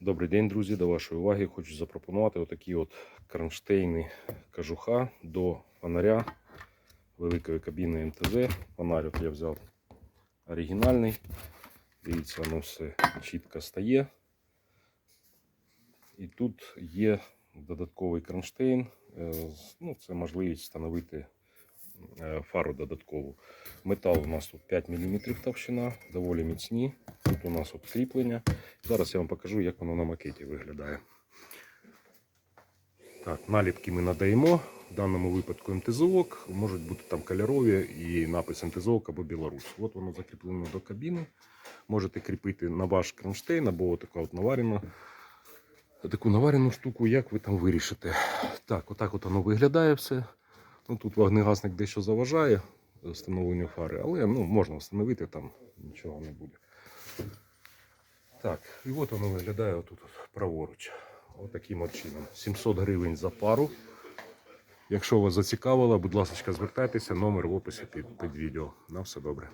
Добрий день, друзі. До вашої уваги хочу запропонувати отакі от кронштейни кажуха до фонаря великої кабіни МТЗ. Фонарик я взяв оригінальний. Дивіться, воно все чітко стає. І тут є додатковий кронштейн. Е, Ну, це можливість встановити фару додаткову. Метал у нас тут 5 мм товщина, доволі міцні. Тут у нас от кріплення. Зараз я вам покажу, як воно на макеті виглядає. Так, наліпки ми надаємо. В даному випадку МТЗОК, можуть бути там кольорові і напис МТЗОК або Білорусь. От воно закріплено до кабіни. Можете кріпити на ваш кронштейн або така от наварена. Таку наварену штуку, як ви там вирішите. Так, отак от воно виглядає все. Ну, тут вогнегасник дещо заважає встановленню фари, але ну, можна встановити, там нічого не буде. Так, і от воно виглядає отут от, праворуч. Отаким от чином. 700 гривень за пару. Якщо вас зацікавило, будь ласка, звертайтеся, номер в описі під, під відео. На все добре.